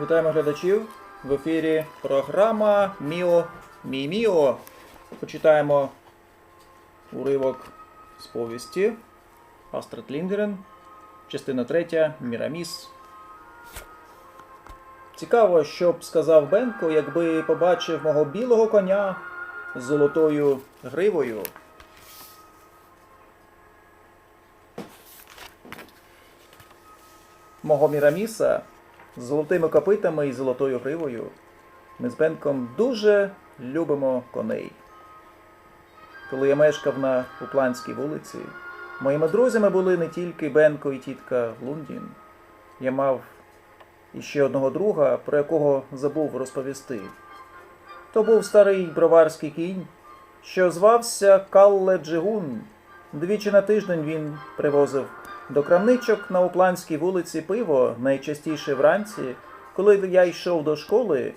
Вітаємо глядачів. В ефірі програма Міо Мі Міо. Почитаємо уривок з повісті Астрид Ліндгрен, частина 3 Міраміс. Цікаво, що б сказав Бенко, якби побачив мого білого коня з золотою гривою. Мого Міраміса з золотими копитами і золотою гривою. Ми з Бенком дуже любимо коней. Коли я мешкав на Упланській вулиці, моїми друзями були не тільки Бенко і тітка Лундін. Я мав іще одного друга, про якого забув розповісти. То був старий броварський кінь, що звався Калле Джигун. Двічі на тиждень він привозив до крамничок на Упланській вулиці пиво, найчастіше вранці, коли я йшов до школи,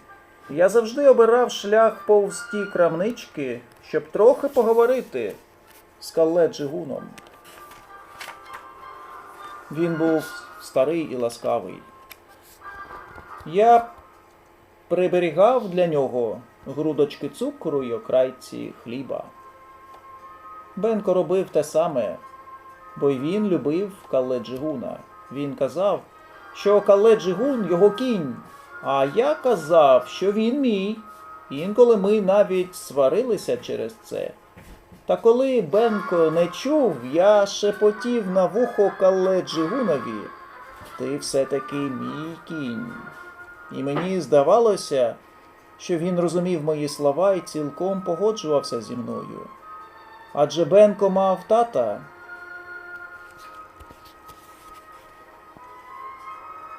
я завжди обирав шлях повз ті крамнички, щоб трохи поговорити з Калле Джигуном. Він був старий і ласкавий. Я приберігав для нього грудочки цукру й окрайці хліба. Бенко робив те саме, бо й він любив Калле Джигуна. Він казав, що Калле Джигун його кінь, а я казав, що він мій. Інколи ми навіть сварилися через це. Та коли Бенко не чув, я шепотів на вухо Калле Джигунові. Ти все-таки мій кінь. І мені здавалося, що він розумів мої слова і цілком погоджувався зі мною. Адже Бенко мав тата.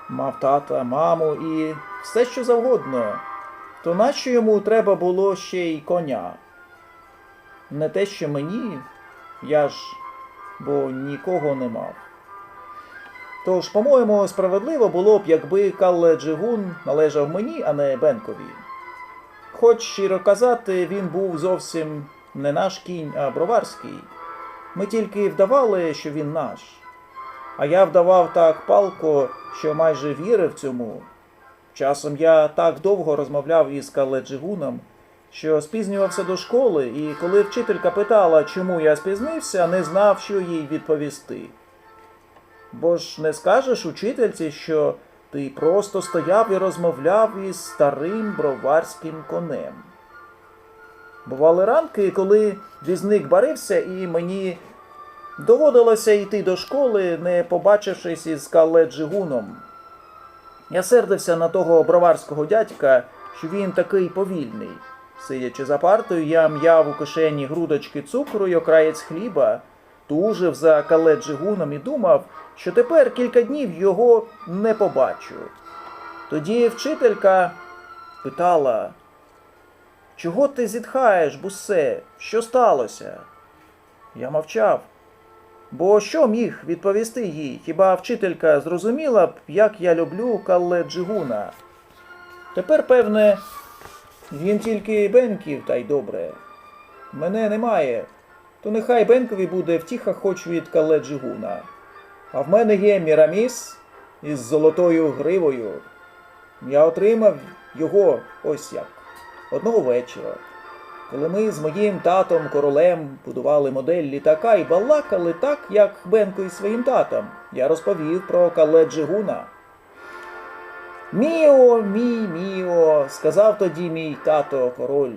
Мав тата, маму і все що завгодно. То нащо йому треба було ще й коня? Не те, що мені, я ж бо нікого не мав. Тож, по-моєму, справедливо було б, якби Калле Джигун належав мені, а не Бенкові. Хоч, щиро казати, він був зовсім не наш кінь, а броварський. Ми тільки вдавали, що він наш. А я вдавав так палко, що майже вірив цьому. Часом я так довго розмовляв із Калле Джигуном, що спізнювався до школи, і коли вчителька питала, чому я спізнився, не знав, що їй відповісти. Бо ж не скажеш учительці, що ти просто стояв і розмовляв із старим броварським конем. Бували ранки, коли візник барився, і мені доводилося йти до школи, не побачившись із Калле Джигуном. Я сердився на того броварського дядька, що він такий повільний. Сидячи за партою, я м'яв у кишені грудочки цукру й окраєць хліба, тужив за Калле Джигуном і думав, що тепер кілька днів його не побачу. Тоді вчителька питала, чого ти зітхаєш, бусе? Що сталося? Я мовчав. Бо що міг відповісти їй? Хіба вчителька зрозуміла б, як я люблю Калле Джигуна? Тепер, певне, він тільки Бенків, та й добре. Мене немає, то нехай Бенкові буде втіха хоч від Калле Джигуна. А в мене є Міраміс із золотою гривою. Я отримав його ось як одного вечора. Коли ми з моїм татом королем будували модель літака і балакали так, як Бенко із своїм татом, я розповів про Кале Джигуна. Міо, мій, міо, сказав тоді мій тато король.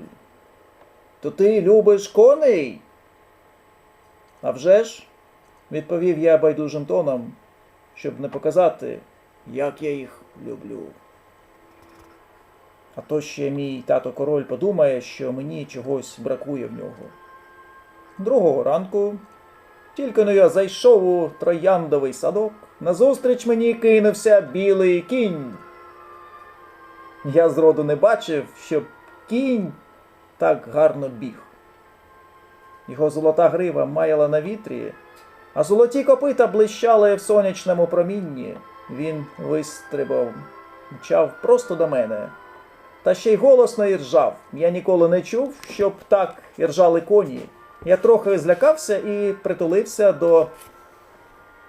То ти любиш коней? «А вже ж», – відповів я байдужим тоном, щоб не показати, як я їх люблю. А то ще мій тато король подумає, що мені чогось бракує в нього. Другого ранку, тільки но я зайшов у трояндовий садок, назустріч мені кинувся білий кінь. Я зроду не бачив, щоб кінь так гарно біг. Його золота грива маяла на вітрі, а золоті копита блищали в сонячному промінні. Він вистрибав, мчав просто до мене. Та ще й голосно іржав. Я ніколи не чув, щоб так іржали коні. Я трохи злякався і притулився до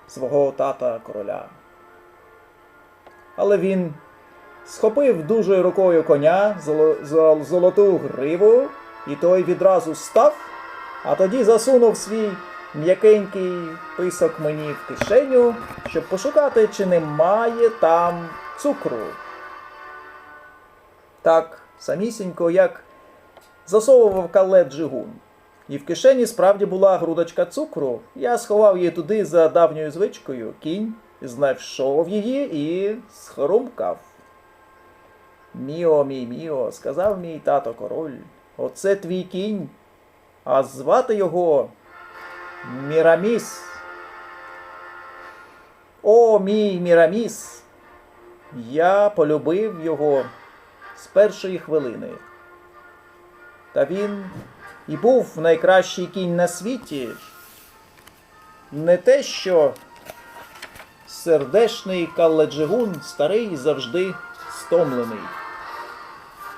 свого тата короля. Але він схопив дужою рукою коня золо- золоту гриву, і той відразу став, а тоді засунув свій м'якенький писок мені в кишеню, щоб пошукати, чи немає там цукру. Так, самісінько, як засовував калет джигун. І в кишені справді була грудочка цукру. Я сховав її туди за давньою звичкою. Кінь знайшов її і схрумкав. Міо, мій міо, сказав мій тато король. Оце твій кінь, а звати його Міраміс. О, мій Міраміс! Я полюбив його з першої хвилини. Та він і був найкращий кінь на світі. Не те, що сердешний калледжигун старий завжди стомлений.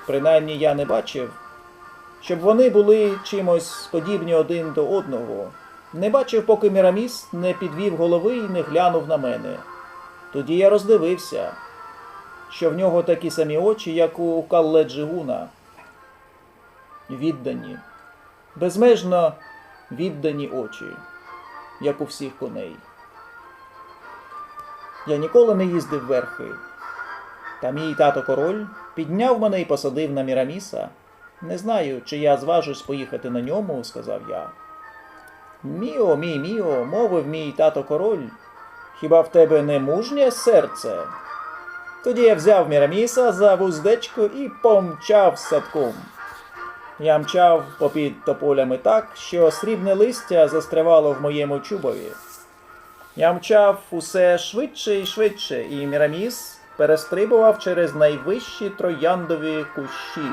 Принаймні я не бачив, щоб вони були чимось подібні один до одного. Не бачив, поки Міраміс не підвів голови і не глянув на мене. Тоді я роздивився, що в нього такі самі очі, як у Калледжигуна. Віддані, безмежно віддані очі, як у всіх коней. Я ніколи не їздив верхи. Та мій тато король підняв мене і посадив на Міраміса. Не знаю, чи я зважусь поїхати на ньому, сказав я. Міо, мій міо, мовив мій тато король. Хіба в тебе не мужнє серце? Тоді я взяв Міраміса за вуздечку і помчав садком. Я мчав попід тополями так, що срібне листя застрявало в моєму чубові. Я мчав усе швидше і швидше, і Міраміс перестрибував через найвищі трояндові кущі.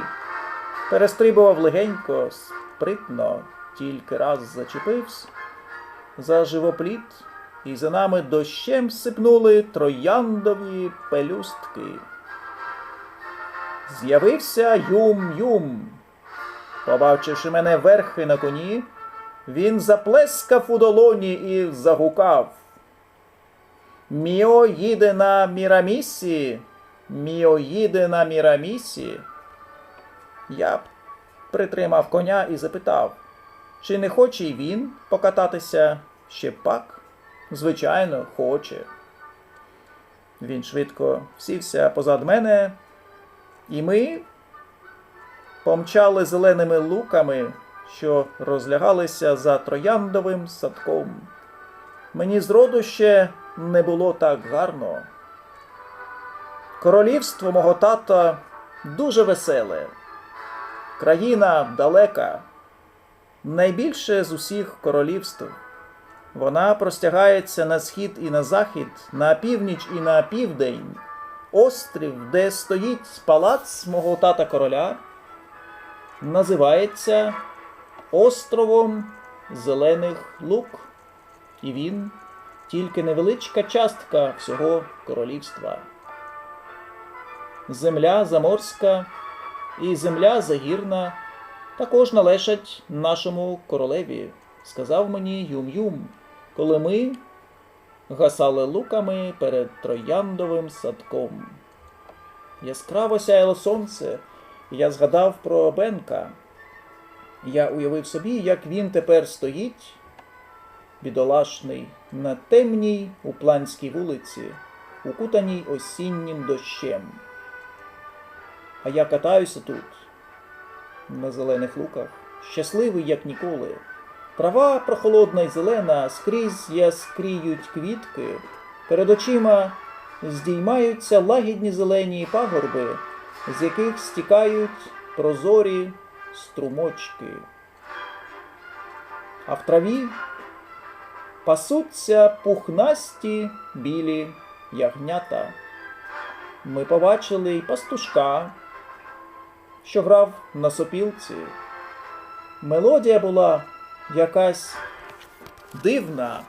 Перестрибував легенько, спритно, тільки раз зачепився за живопліт, і за нами дощем сипнули трояндові пелюстки. З'явився Юм-Юм. Побачивши мене верхи на коні, він заплескав у долоні і загукав. Міо їде на Мірамісі, Міо їде на Мірамісі. Я притримав коня і запитав, чи не хоче й він покататися ще пак? Звичайно, хоче. Він швидко сівся позад мене, і ми помчали зеленими луками, що розлягалися за трояндовим садком. Мені зроду ще не було так гарно. Королівство мого тата дуже веселе, країна далека, найбільше з усіх королівств. Вона простягається на схід і на захід, на північ і на південь. Острів, де стоїть палац мого тата короля, називається островом Зелених Лук. І він тільки невеличка частка всього королівства. Земля заморська і земля загірна також належать нашому королеві, сказав мені Юм-Юм, коли ми гасали луками перед трояндовим садком. Яскраво сяяло сонце, і я згадав про Бенка. Я уявив собі, як він тепер стоїть, бідолашний, на темній упланській вулиці, укутаній осіннім дощем. А я катаюся тут, на зелених луках, щасливий, як ніколи. Трава прохолодна й зелена, скрізь яскріють квітки, перед очима здіймаються лагідні зелені пагорби, з яких стікають прозорі струмочки. А в траві пасуться пухнасті білі ягнята. Ми побачили й пастушка, що грав на сопілці. Мелодія була якась дивна.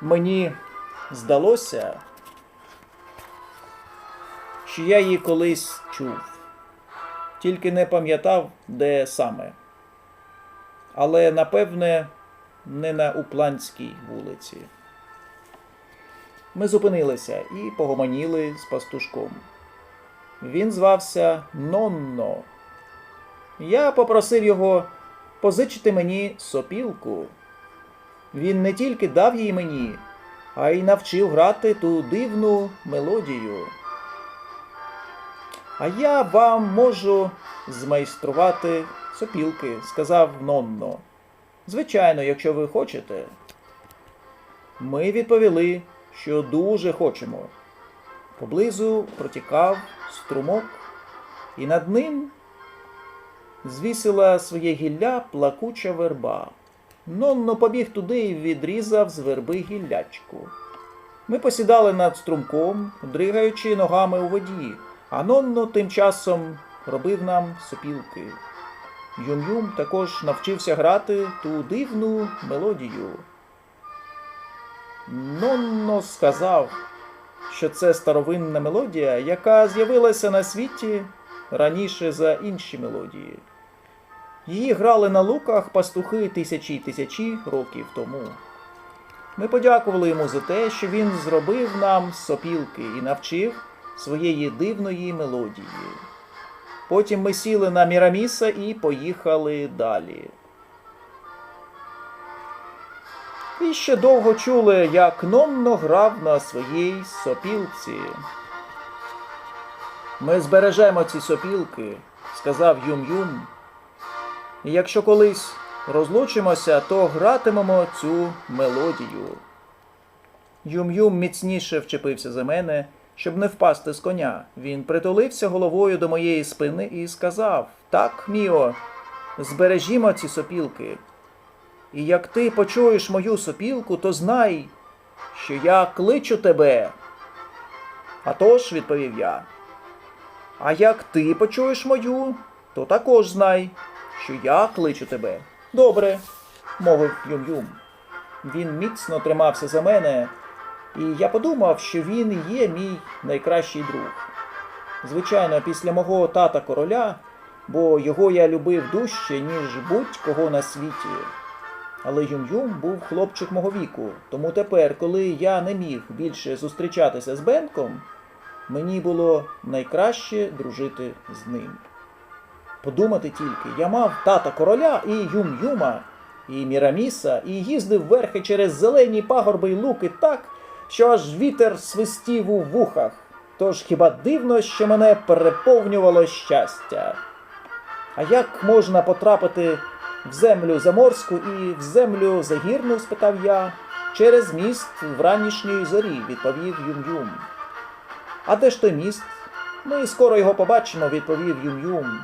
Мені здалося, що я її колись чув, тільки не пам'ятав, де саме. Але напевне не на Упланській вулиці. Ми зупинилися і погомоніли з пастушком. Він звався Нонно. Я попросив його позичити мені сопілку. Він не тільки дав її мені, а й навчив грати ту дивну мелодію. А я вам можу змайструвати сопілки, сказав Нонно. Звичайно, якщо ви хочете. Ми відповіли, що дуже хочемо. Поблизу протікав струмок, і над ним звісила своє гілля плакуча верба. Нонно побіг туди і відрізав з верби гіллячку. Ми посідали над струмком, дригаючи ногами у воді, а Нонно тим часом робив нам сопілки. Юм-Юм також навчився грати ту дивну мелодію. Нонно сказав, що це старовинна мелодія, яка з'явилася на світі раніше за інші мелодії. Її грали на луках пастухи тисячі й тисячі років тому. Ми подякували йому за те, що він зробив нам сопілки і навчив своєї дивної мелодії. Потім ми сіли на Міраміса і поїхали далі. І ще довго чули, як Нонно грав на своїй сопілці. Ми збережемо ці сопілки, сказав Юм-Юм. І якщо колись розлучимося, то гратимемо цю мелодію. Юм-Юм міцніше вчепився за мене, щоб не впасти з коня. Він притулився головою до моєї спини і сказав: Так, Міо, збережімо ці сопілки. І як ти почуєш мою сопілку, то знай, що я кличу тебе. А тож, відповів я. А як ти почуєш мою, то також знай, що я кличу тебе. Добре, мовив Юм-Юм. Він міцно тримався за мене, і я подумав, що він є мій найкращий друг. Звичайно, після мого тата короля, бо його я любив дужче, ніж будь-кого на світі. Але Юм-Юм був хлопчик мого віку, тому тепер, коли я не міг більше зустрічатися з Бенком, мені було найкраще дружити з ним. Подумати тільки, я мав тата короля і Юм-Юма, і Міраміса, і їздив верхи через зелені пагорби й луки так, що аж вітер свистів у вухах. Тож хіба дивно, що мене переповнювало щастя? А як можна потрапити в землю заморську і в землю загірну? спитав я. Через міст в ранішньої зорі, відповів Юм-Юм. А де ж той міст? Ми скоро його побачимо, відповів Юм-Юм.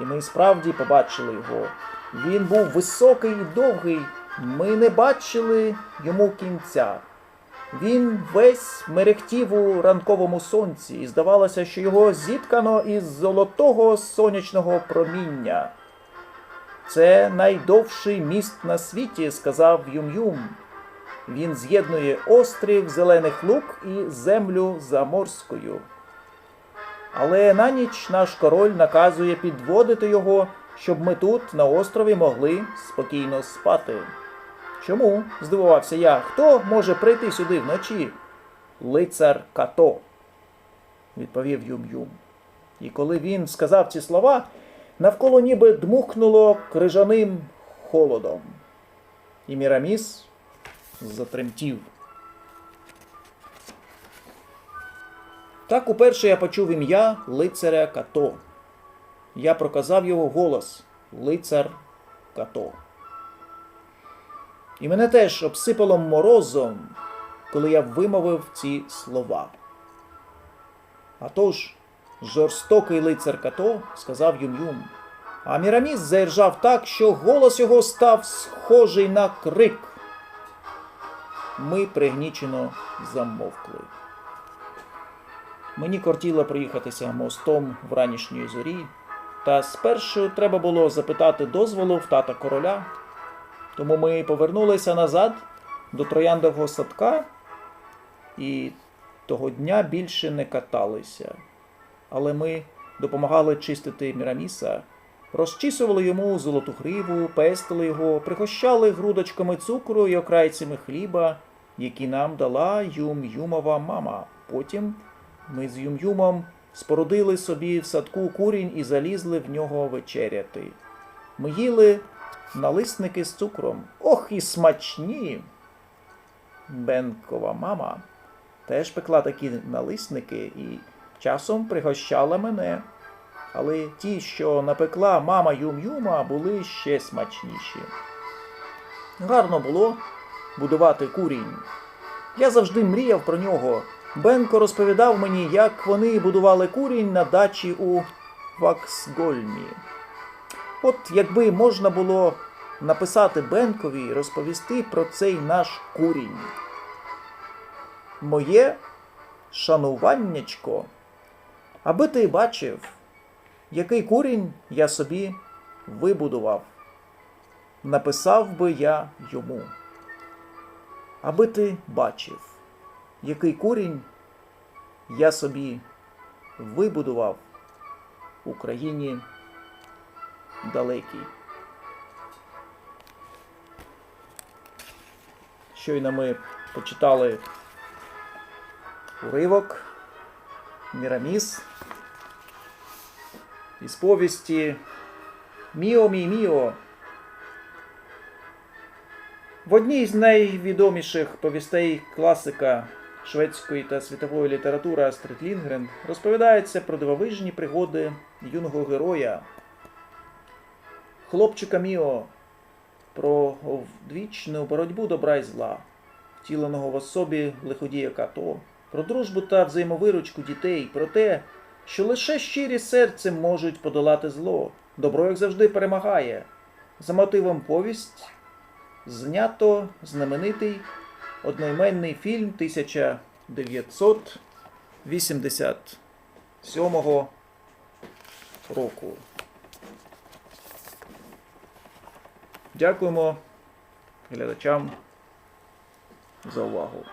І ми справді побачили його. Він був високий і довгий, ми не бачили йому кінця. Він весь мерехтів у ранковому сонці, і здавалося, що його зіткано із золотого сонячного проміння. Це найдовший міст на світі, сказав Юм-Юм. Він з'єднує острів зелених лук і землю заморською. Але на ніч наш король наказує підводити його, щоб ми тут, на острові, могли спокійно спати. Чому? здивувався я. Хто може прийти сюди вночі? Лицар Като, відповів Юм-Юм. І коли він сказав ці слова, навколо ніби дмухнуло крижаним холодом. І Міраміс затремтів. Так уперше я почув ім'я лицаря Като. Я проказав його голос лицар Като. І мене теж обсипало морозом, коли я вимовив ці слова. А тож, жорстокий лицар Като сказав Юм-Юм, а Міраміс заіржав так, що голос його став схожий на крик. Ми пригнічено замовкли. Мені кортіло проїхатися мостом в ранішньої зорі, та спершу треба було запитати дозволу в тата короля. Тому ми повернулися назад до трояндового садка і того дня більше не каталися. Але ми допомагали чистити Міраміса, Розчісували йому золоту гриву, пестили його, пригощали грудочками цукру і окрайцями хліба, які нам дала Юм-Юмова мама. Потім ми з Юм-Юмом спорудили собі в садку курінь і залізли в нього вечеряти. Ми їли налисники з цукром. Ох, і смачні! Бенкова мама теж пекла такі налисники і часом пригощала мене. Але ті, що напекла мама Юм-Юма, були ще смачніші. Гарно було будувати курінь. Я завжди мріяв про нього. Бенко розповідав мені, як вони будували курінь на дачі у Ваксгольмі. От якби можна було написати Бенкові і розповісти про цей наш курінь. Моє шануваннячко, аби ти бачив, який курінь я собі вибудував, написав би я йому. Аби ти бачив, який курінь я собі вибудував Україні далекій. Щойно ми почитали уривок Міраміс із повісті Міо мій Міо. В одній з найвідоміших повістей класика шведської та світової літератури Астрид Лінгрен розповідається про дивовижні пригоди юного героя, хлопчика Міо, про вдвічну боротьбу добра і зла, втіленого в особі лиходія Като, про дружбу та взаємовиручку дітей, про те, що лише щирі серцем можуть подолати зло. Добро, як завжди, перемагає. За мотивом повість знято знаменитий одноіменний фільм 1987 року. Дякуємо глядачам за увагу.